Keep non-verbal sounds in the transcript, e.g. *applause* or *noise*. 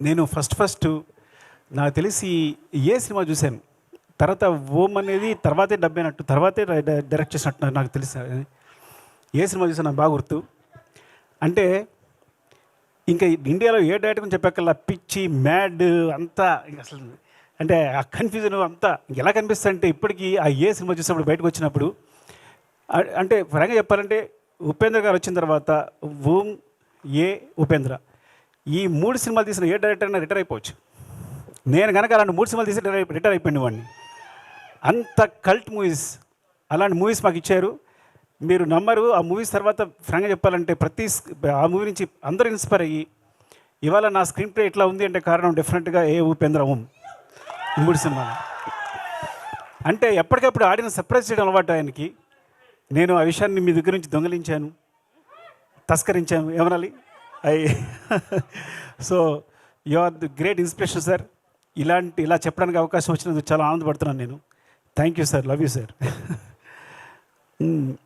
నేను first first నాకు తెలిసి ఏ సినిమా చూశాను. తర్వాత ఓం అనేది తర్వాతే డబ్బైనట్టు తర్వాతే డైరెక్ట్ చేసినట్టు నాకు తెలుసు. ఏ సినిమా చూసాను నాకు బాగా గుర్తు. అంటే ఇంకా ఇండియాలో ఏ డైరెక్టర్ గురించి చెప్పక్కల్లా పిచ్చి మ్యాడ్ అంతా అసలు అంటే ఆ కన్ఫ్యూజన్ అంతా ఎలా కనిపిస్తుంది అంటే ఇప్పటికీ ఆ ఏ సినిమా చూసినప్పుడు బయటకు వచ్చినప్పుడు అంటే పరంగా చెప్పాలంటే ఉపేంద్ర గారు వచ్చిన తర్వాత ఓం ఏ ఉపేంద్ర. ఈ మూడు సినిమాలు తీసిన ఏ డైరెక్టర్ అయినా రిటైర్ అయిపోవచ్చు. నేను కనుక అలాంటి మూడు సినిమాలు తీసి రిటైర్ రిటైర్ అయిపోయింది వాడిని. అంత కల్ట్ మూవీస్ అలాంటి మూవీస్ మాకు ఇచ్చారు. మీరు నమ్మరు ఆ మూవీస్ తర్వాత ఫ్రాంక్గా చెప్పాలంటే ప్రతి ఆ మూవీ నుంచి అందరూ ఇన్స్పైర్ అయ్యి ఇవాళ నా స్క్రీన్ ప్లే ఎట్లా ఉంది అంటే కారణం డెఫినెట్గా ఏ ఉపేంద్ర ఓం. ఈ మూడు సినిమాలు. అంటే ఎప్పటికప్పుడు ఆడిన సర్ప్రైజ్ చేయడం అలవాటు ఆయనకి. నేను ఆ విషయాన్ని మీ దగ్గర నుంచి దొంగలించాను తస్కరించాను. ఏమనాలి? I *laughs* so you are the great inspiration sir. ఇలాంటి ఇలా చెప్పడానికి అవకాశం వచ్చినందుకు చాలా ఆనందపడుతున్నాను నేను. Thank you sir. Love you sir. *laughs*